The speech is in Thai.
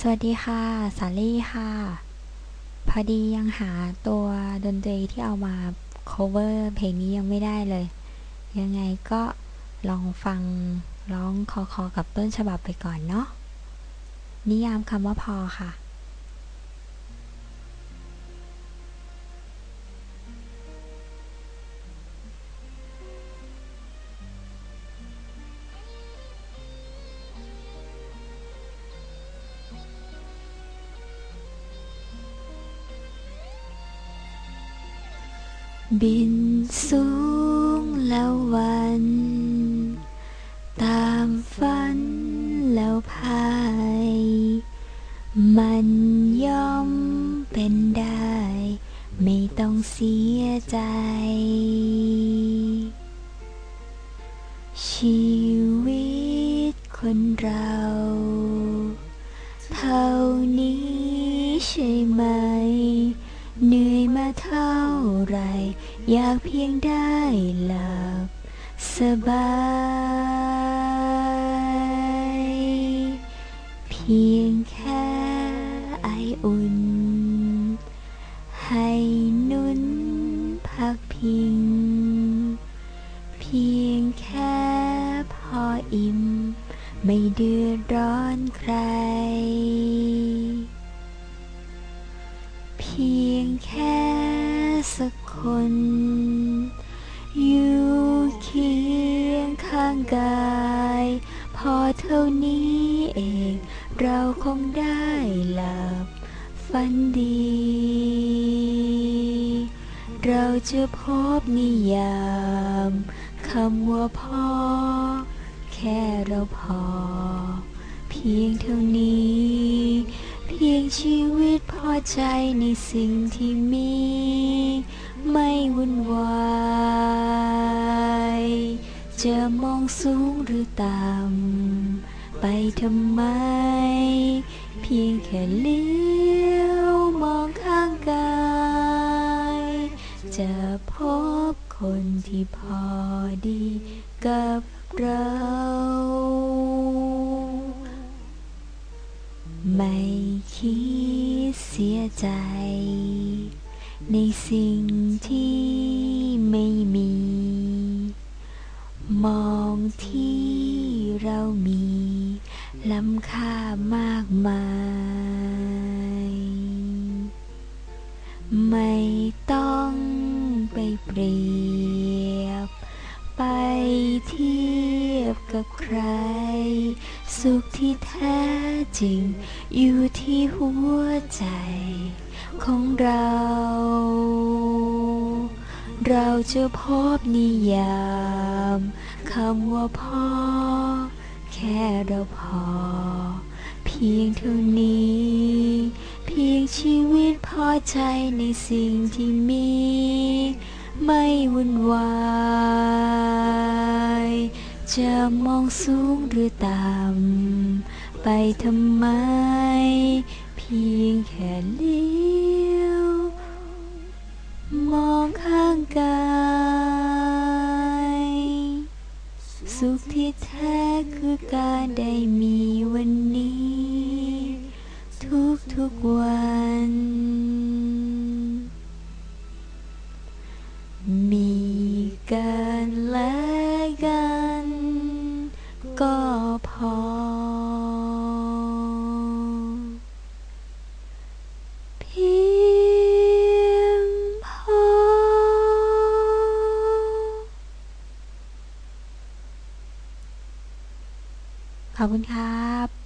สวัสดีค่ะ สาลี่ค่ะ พอดียังหาตัวดนตรีที่เอามา cover เพลงนี้ยังไม่ได้เลย ยังไงก็ลองฟังร้องคอคอกับต้นฉบับไปก่อนเนาะ นิยามคำว่าพอค่ะ บินสูงแล้ววัน ตามฝันแล้วพาย มันย่อมเป็นได้ ไม่ต้องเสียใจ ชีวิตคนเรา เท่านี้ใช่ไหมเหนื่อย เท่าไร อยากเพียงได้หลับสบาย เพียงแค่ไออุ่น ให้นุ่นพักพิง เพียงแค่พออิ่ม ไม่เดือดร้อนใคร พียงแค่สักคน อยู่เคียงข้างกาย พอเท่านี้เอง เราคงได้หลับฝันดี เราจะพบนิยามคำว่าพ่อแค่เราพอ เพียงเท่านี้ เพียงชีวิตพอใจในสิ่งที่มี ไม่วุ่นวายจะมองสูงหรือต่ำ ไปทำไม เพียงแค่เลี้ยวมองข้างกาย จะพบคนที่พอดีกับเรา ไม่ เสียใจ ในสิ่งที่ไม่มี มองที่เรามีล้ำค่ามากมาย ไม่ต้องไปเปรียบ ไปที่ ยบกับใคร สุขที่แท้จริง อยู่ที่หัวใจของเรา เราจะพบนิยามคำว่าพ่อ แค่เราพอ เพียงเท่านี้ เพียงชีวิตพอใจในสิ่งที่มี ไม่วุ่นวาย จะมองสูงหรือต่ำไปทำไม เพียงแค่เลี้ยว มองข้างกายสุขที่แท้คือการได้มีวันนี้ ทุกทุกวัน มีกันและ ก็พอ เพียงพอ ขอบคุณครับ